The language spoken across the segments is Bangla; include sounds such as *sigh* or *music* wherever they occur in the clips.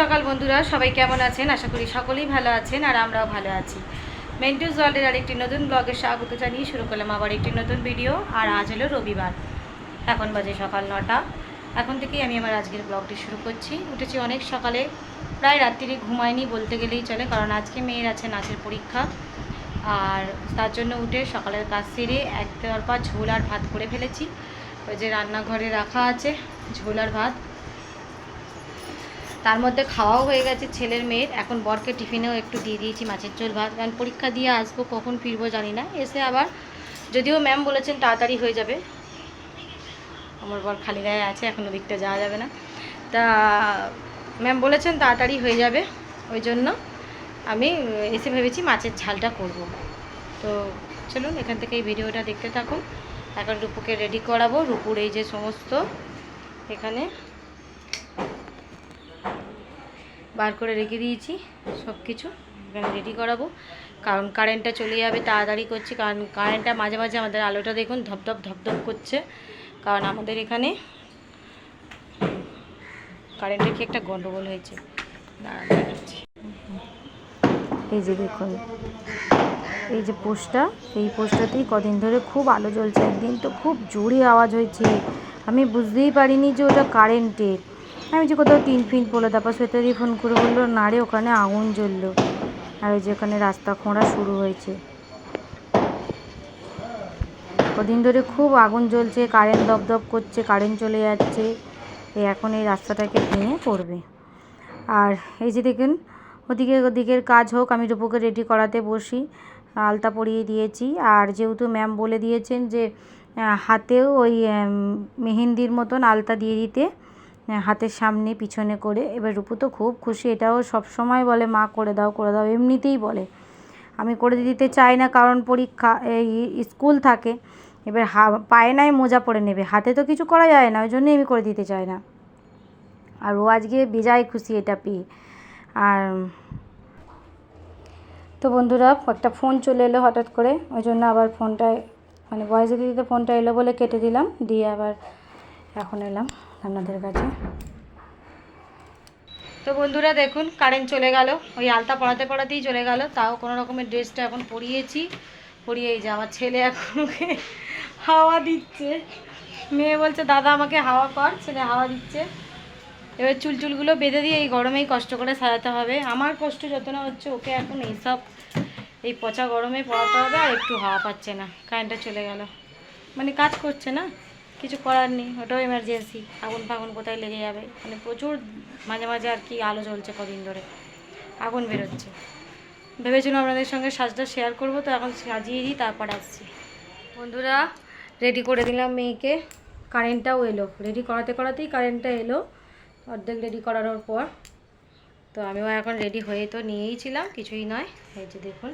সকাল বন্ধুরা, সবাই কেমন আছেন? আশা করি সকলেই ভালো আছেন আর আমরাও ভালো আছি। মেন্টুস ওয়ার্ল্ডের আরেকটি নতুন ব্লগের স্বাগত জানিয়ে শুরু করলাম আবার একটি নতুন ভিডিও আর আজ হলো রবিবার। এখন বাজে সকাল নটা। এখন থেকেই আমি আমার আজকের ব্লগটি শুরু করছি। উঠেছি অনেক সকালে, প্রায় রাত্রিরে ঘুমায়নি বলতে গেলেই চলে, কারণ আজকে মেয়ের আছে নাচের পরীক্ষা। আর তার জন্য উঠে সকালের কাজ সেরে এক তরফা ঝোল আর ভাত করে ফেলেছি। ওই যে রান্নাঘরে রাখা আছে, ঝোল আর ভাত। তার মধ্যে খাওয়াও হয়ে গেছে, ছেলের মেয়ের। এখন বরকে টিফিনেও একটু দিয়ে দিয়েছি, মাছের ঝোল, ভাত। কারণ পরীক্ষা দিয়ে আসব, কখন ফিরবো জানি না। এসে আবার, যদিও ম্যাম বলেছেন তাড়াতাড়ি হয়ে যাবে। আমার বর খালি গায়ে আছে, এখন ওদিকটা যাওয়া যাবে না। তা, ম্যাম বলেছেন তাড়াতাড়ি হয়ে যাবে, ওই জন্য আমি এসে ভেবেছি মাছের ঝালটা করব। তো চলুন, এখান থেকে এই ভিডিওটা দেখতে থাকুন। এখন রূপুকে রেডি করাবো। রূপুর এই যে সমস্ত, এখানে বার করে রেখে দিয়েছি সব কিছু এখানে রেডি করাবো। কারণ কারেন্টটা চলে যাবে, তাড়াতাড়ি করছি, কারণ কারেন্টটা মাঝে মাঝে আমাদের আলোটা দেখুন ধপধপ ধপধপ করছে। কারণ আমাদের এখানে কারেন্টের কি একটা গন্ডগোল হয়েছে। এই যে দেখুন, এই যে পোস্টটা, এই পোস্টটাতেই কদিন ধরে খুব আলো জ্বলছে, একদিন তো খুব জোরে আওয়াজ হয়েছে। আমি বুঝতেই পারিনি যে ওটা কারেন্টের আমি যে কোথাও টিন ফিন পড়ল তারপর শ্বেতা দিয়ে ফোন করে বলল, না রে, ওখানে আগুন জ্বললো। আর ওই যে ওখানে রাস্তা খোঁড়া শুরু হয়েছে। কদিন ধরে খুব আগুন জ্বলছে কারেন্ট দপদপ করছে কারেন্ট চলে যাচ্ছে। এই এখন এই রাস্তাটাকে ভেঙে পড়বে। আর এই যে দেখুন, ওদিকে ওদিকের কাজ হোক, আমি রূপুকে রেডি করাতে বসি, আলতা পরিয়ে দিয়েছি। আর যেহেতু ম্যাম বলে দিয়েছেন যে হাতেও ওই মেহেন্দির মতন আলতা দিয়ে দিতে হাতের সামনে, পিছনে করে। এবার রূপু তো খুব খুশি, এটাও সব সময় বলে, মা, করে দাও করে দাও। এমনিতেই বলে। আমি করে দিতে চাই না, কারণ পরীক্ষা, এই স্কুল থাকে। এবার হা, পায়ে নাই, মোজা পরে নেবে। হাতে তো কিছু করা যায় না, ওই জন্যই আমি করে দিতে চাই না। আর ও আজকে বেজায় খুশি, এটা পেয়ে। আর তো বন্ধুরা, একটা ফোন চলে এলো হঠাৎ করে, ওই জন্য আবার ফোনটা মানে ভয়েস দিতে দিতে ফোনটা এলো বলে কেটে দিলাম, দিয়ে আবার এখন এলাম। আপনাদের কাছে। তো বন্ধুরা দেখুন কারেন্ট চলে গেল। ওই আলতা পড়াতে পড়াতেই চলে গেল। তাও কোনো রকমের ড্রেসটা এখন পরিয়েছি। পরিয়ে যে আমার ছেলে এখন ওকে হাওয়া দিচ্ছে। মেয়ে বলছে, দাদা, আমাকে হাওয়া কর, ছেলে হাওয়া দিচ্ছে। এবার চুল চুলগুলো বেঁধে দিয়ে এই গরমেই কষ্ট করে সাজাতে হবে। আমার কষ্ট যত না হচ্ছে, ওকে এখন এইসব এই পচা গরমে পড়াতে হবে আর একটু হাওয়া পাচ্ছে না। কারেন্টটা চলে গেল। মানে কাজ করছে না? কিছু করার নেই, ওটাও এমার্জেন্সি আগুন ফাগুন কোথায় লেগে যাবে? মানে প্রচুর মাঝে মাঝে আর কি আলো জ্বলছে কদিন ধরে, আগুন বেরোচ্ছে। ভেবেছিলাম আপনাদের সঙ্গে সাজটা শেয়ার করব, তো এখন সাজিয়ে দিই, তারপর আসছি। বন্ধুরা রেডি করে দিলাম মেয়েকে কারেন্টটাও এলো। রেডি করাতে করাতেই কারেন্টটা এলো, অর্ধেক রেডি করানোর পর। তো আমিও এখন রেডি হয়ে তো নিয়েই ছিলাম, কিছুই নয়। এই যে দেখুন,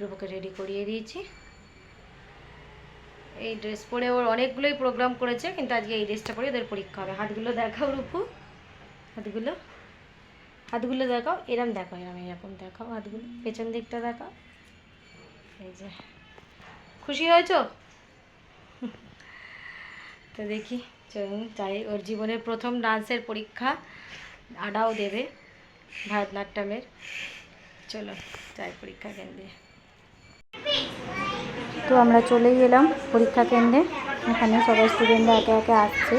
রূপকে রেডি করিয়ে দিয়েছি। এই ড্রেস পরে ওর অনেকগুলোই প্রোগ্রাম করেছে, কিন্তু আজকে এই ড্রেসটা পরে ওদের পরীক্ষা হবে। হাতগুলো দেখাও রূপু। হাতগুলো। হাতগুলো দেখাও। এরম দেখাও, এরম, এরকম দেখাও হাতগুলো। পেছন দিকটা দেখাও। এই যে। খুশি হয়েছো? *laughs* তো দেখি, চলুন যাই ওর জীবনের প্রথম ডান্সের পরীক্ষা আডাও দেবে, ভারতনাট্যমের। চলো যাই পরীক্ষা কেন্দ্রে। তো আমরা চলেই এলাম পরীক্ষা কেন্দ্রে। এখানে সবাই স্টুডেন্টরা একে একে আসছে।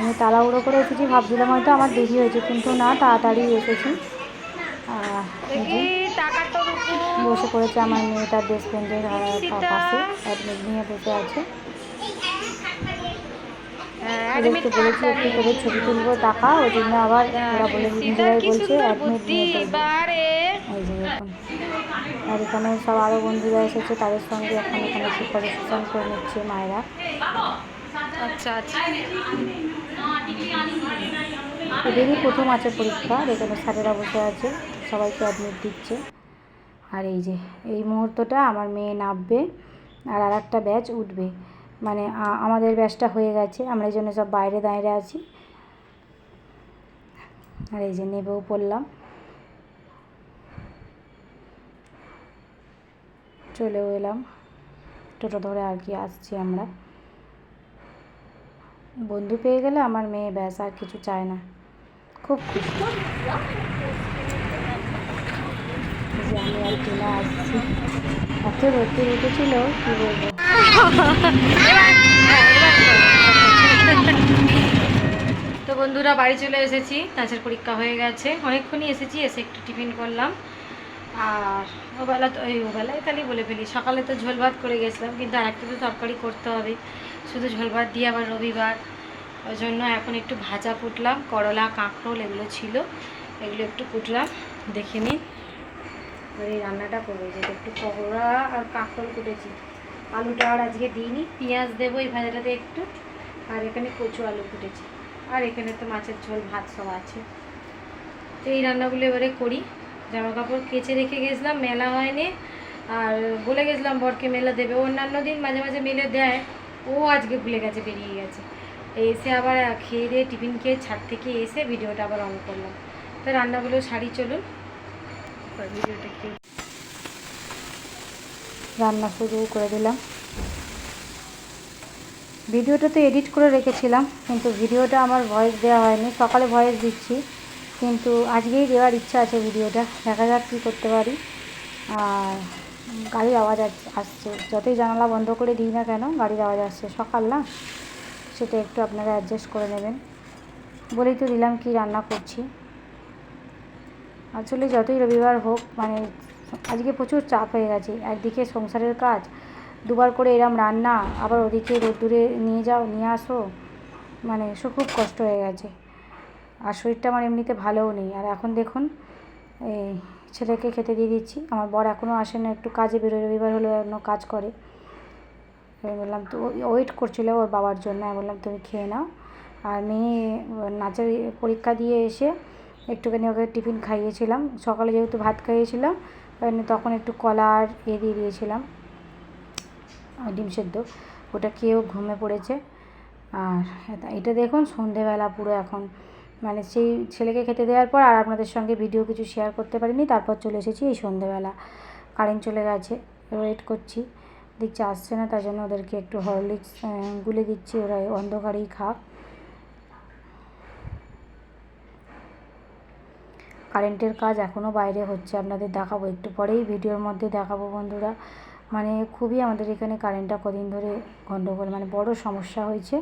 আমি তাড়াহুড়ো করে এসেছি ভাবছিলাম হয়তো আমার দেরি হয়েছে, কিন্তু না, তাড়াতাড়ি এসেছি। বসে পড়েছে আমার মেয়েটার ডেস্ক বেঞ্চের পাশে অ্যাডমিট নিয়ে বসে আছে। ছবি তুলবো টাকা ওই জন্য আবার বলছে অ্যাডমিট নিয়ে তুলবো এই যে দেখুন আর এখানে সব আরও বন্ধুরা এসেছে তাদের সঙ্গে এখন এখানে প্রিপারেশন করে নিচ্ছে মায়েরা। আচ্ছা আচ্ছা। এদেরই প্রথম আছে পরীক্ষা এখানে স্যারেরা বসে আছে সবাইকে অ্যাডমিট দিচ্ছে। আর এই যে এই মুহূর্তটা আমার মেয়ে নামবে আর আর একটা ব্যাচ উঠবে। মানে আমাদের ব্যাচটা হয়ে গেছে আমরা এই জন্য সব বাইরে দাঁড়িয়ে আছি। আর এই যে নেবেও পড়লাম। চলেও এলাম। টোটো ধরে আর কি আসছি আমরা। বন্ধু পেয়ে গেলে আমার মেয়ে ব্যাস, আর কিছু চায় না। খুব খুশি। যে আমি আর টিনা আসছি। এত রোদে উঠেছিল, কি বলব? তো বন্ধুরা, বাড়ি চলে এসেছি। নাচের পরীক্ষা হয়ে গেছে। অনেকক্ষণই এসেছি, এসে একটু টিফিন করলাম। আর ওবেলা তো এই ওবেলায় তাহলে বলে ফেলি, সকালে তো ঝোল ভাত করে গেছিলাম, কিন্তু আরেকটা তো তরকারি করতে হবে। শুধু ঝোল ভাত দিয়ে আবার রবিবার। ওই জন্য এখন একটু ভাজা কুটলাম, করলা, কাঁকরোল এগুলো ছিল, এগুলো একটু কুটলাম, দেখে এবার এই রান্নাটা করব যেটা একটু করলা আর কাঁকরোল কুটেছি। আলুটা আর আজকে দিইনি, পেঁয়াজ দেবো এই ভাজাটাতে একটু, আর এখানে কচু আলু কুটেছি। আর এখানে তো মাছের ঝোল ভাত সব আছে। তো এই রান্নাগুলো এবারে করি। জামা কাপড় কেচে রেখে গেছিলাম, মেলা হয়নি। আর বলে গেছিলাম বরকে মেলা দেবে। অন্যান্য দিন মাঝে মাঝে মেলে দেয়। ও আজকে ভুলে গেছে, বেরিয়ে গেছে। এসে আবার খেয়ে দিয়ে টিফিন খেয়ে ছাদ থেকে এসে ভিডিওটা আবার অন করলাম। তো রান্নাগুলো শাড়ি চলুন। ভিডিওটা একটু রান্না শুরু করে দিলাম। ভিডিওটা তো এডিট করে রেখেছিলাম, কিন্তু ভিডিওটা আমার ভয়েস দেওয়া হয়নি। সকালে ভয়েস দিচ্ছি। কিন্তু আজকেই দেওয়ার ইচ্ছা আছে ভিডিওটা। দেখা যাক কী করতে পারি। আর গাড়ির আওয়াজ আসছে। যতই জানালা বন্ধ করে দিই না কেন, গাড়ির আওয়াজ আসছে। সকাল না? সেটা একটু আপনারা অ্যাডজাস্ট করে নেবেন। বলেই তো দিলাম কি রান্না করছি। আসলে যতই রবিবার হোক মানে আজকে প্রচুর চাপ হয়ে গেছে। একদিকে সংসারের কাজ, দুবার করে এরম রান্না, আবার ওদিকে রোদ্দুরে নিয়ে যাও, নিয়ে আসো। মানে সে খুব কষ্ট হয়ে গেছে। আর শরীরটা আমার এমনিতে ভালোও নেই। আর এখন দেখুন, এই ছেলেকে খেতে দিয়ে দিচ্ছি। আমার বর এখনও আসে না, একটু কাজে বেরোয়। রবিবার হলেও অন্য কাজ করে। আমি বললাম, তো ওয়েট করছিল ওর বাবার জন্য। আমি বললাম, তুমি খেয়ে নাও। আর মেয়ে, নাচের পরীক্ষা দিয়ে এসে একটুখানি ওকে টিফিন খাইয়েছিলাম। সকালে যেহেতু ভাত খাইয়েছিলাম তখন একটু কলা আর এ দিয়ে দিয়েছিলাম। ডিম সেদ্ধ। ওটা খেয়েও ঘুমে পড়েছে। আর এটা দেখুন, সন্ধেবেলা পুরো এখন। মানে সেই ছেলেকে খেতে দেওয়ার পর আর আপনাদের সঙ্গে ভিডিও কিছু শেয়ার করতে পারিনি, তারপর চলে এসেছি এই সন্ধেবেলা। কারেন্ট চলে গেছে ওয়েট করছি। দেখছি আসছে না, তার জন্য ওদেরকে একটু হরলিক্স গুলে দিচ্ছি, ওরা অন্ধকারেই খাক। কারেন্টের কাজ এখনও বাইরে হচ্ছে, আপনাদের দেখাবো একটু পরেই, ভিডিওর মধ্যে দেখাবো বন্ধুরা। মানে খুবই আমাদের এখানে কারেন্টটা কদিন ধরে গণ্ডগোল মানে বড় সমস্যা হয়েছে।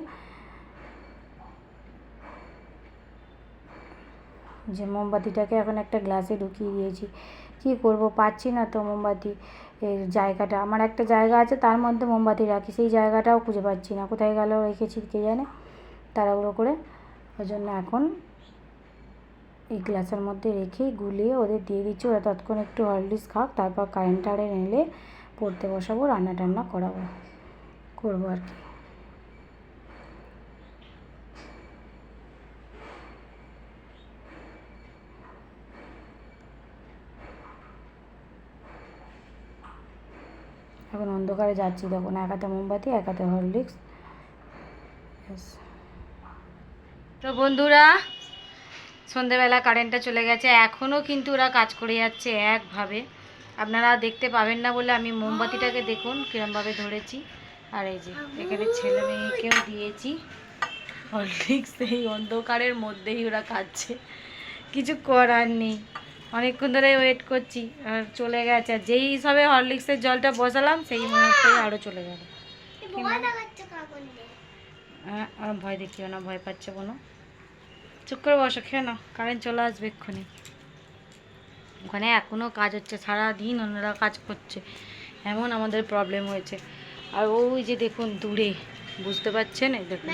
যে মোমবাতিটাকে এখন একটা গ্লাসে ঢুকিয়ে দিয়েছি। কী করব? পাচ্ছি না তো মোমবাতি এর জায়গাটা। আমার একটা জায়গা আছে, তার মধ্যে মোমবাতি রাখি। সেই জায়গাটাও খুঁজে পাচ্ছি না। কোথায় গেল রেখেছি কে জানে? তাড়াহুড়ো করে। ওই জন্য এখন এই গ্লাসের মধ্যে রেখে গুলিয়ে ওদের দিয়ে দিচ্ছি। ওরা ততক্ষণ একটু হরলিক্স খাক, তারপর কারেন্টারে এলে পড়তে বসাবো, রান্না টান্না করাবো। করব আর কি। এখন অন্ধকারে যাচ্ছি তখন এক হাতে মোমবাতি এক হাতে হরলিক্স তো বন্ধুরা, সন্ধেবেলা কারেন্টটা চলে গেছে, এখনও কিন্তু ওরা কাজ করে যাচ্ছে একভাবে। আপনারা দেখতে পাবেন না বলে আমি মোমবাতিটাকে দেখুন, কিরমভাবে ধরেছি। আর এই যে, এখানে ছেলে মেয়েকেও দিয়েছি। হরলিক্স এই অন্ধকারের মধ্যেই ওরা কাঁদছে। কিছু করার নেই। অনেকক্ষণ ধরে ওয়েট করছি আর চলে গেছে। আর যেই হিসাবে হরলিক্সের জলটা বসালাম সেই মুহূর্তেই আরও চলে গেল। হ্যাঁ আর ভয় দেখিও না ভয় পাচ্ছে কোনো। চুপ করে বসো খেয়ে নাও কারেন্ট চলে আসবে এক্ষুনি। ওখানে এখনও কাজ হচ্ছে সারা দিন ওনারা কাজ করছে। এমন আমাদের প্রবলেম হয়েছে। আর ওই যে দেখুন দূরে বুঝতে পারছেন? দেখুন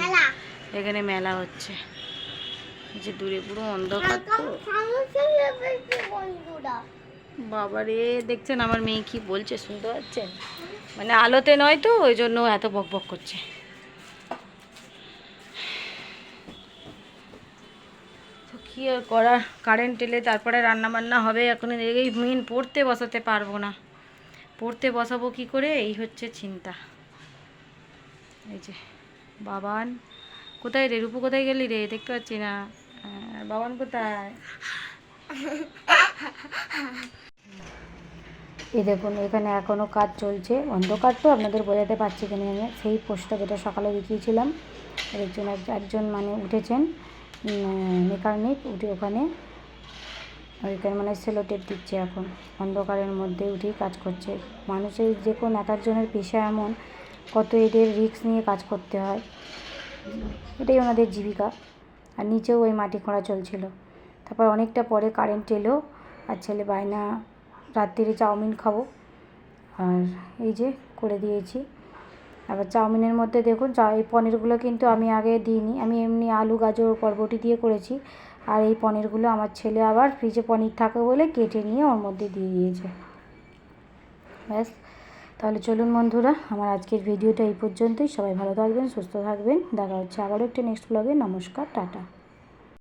এখানে মেলা হচ্ছে। যে দূরে পুরো অন্ধকার তো। বাবারে দেখছেন আমার মেয়ে কি বলছে শুনতে পাচ্ছেন? মানে আলোতে নয় তো ওই জন্য এত বক বক করছে। তো কী আর করার কারেন্ট এলে তারপরে রান্না বান্না হবে এখন এই মেন পড়তে বসাতে পারব না। পড়তে বসাবো কি করে? এই হচ্ছে চিন্তা। এই যে বাবান কোথায় রে? রূপু কোথায় গেলি রে? দেখতে পাচ্ছি না। বাবান কোথায়? এই দেখুন, এখানে এখনও কাজ চলছে। অন্ধকার তো আপনাদের বোঝাতে পারছি কিনা আমি। সেই পোস্টটা যেটা সকালে দেখিয়েছিলাম, একজন এক- একজন মানে উঠেছেন মেকানিক উঠে ওখানে, ওইখানে মানে সেলো টেপ দিচ্ছে এখন। অন্ধকারের মধ্যে উঠেই কাজ করছে। মানুষের যে কোনো এক একজনের পেশা এমন, কত এদের রিস্ক নিয়ে কাজ করতে হয়। এটাই ওনাদের জীবিকা। আর নিচেও ওই মাটি খোঁড়া চলছিল। তারপর অনেকটা পরে কারেন্ট এলো, আর ছেলে বায়না রাত্রিরে চাউমিন খাব। আর এই যে করে দিয়েছি। আবার চাউমিনের মধ্যে দেখুন, চা, এই পনিরগুলো কিন্তু আমি আগে দিইনি। আমি এমনি আলু, গাজর পরবটি দিয়ে করেছি। আর এই পনিরগুলো আমার ছেলে আবার ফ্রিজে পনির থাকে বলে কেটে নিয়ে ওর মধ্যে দিয়ে দিয়েছে। ব্যাস। তাহলে চলুন বন্ধুরা, আমার আজকের ভিডিওটা এই পর্যন্তই। সবাই ভালো থাকবেন, সুস্থ থাকবেন। দেখা হচ্ছে আবারও একটি নেক্সট ব্লগে নমস্কার, টাটা।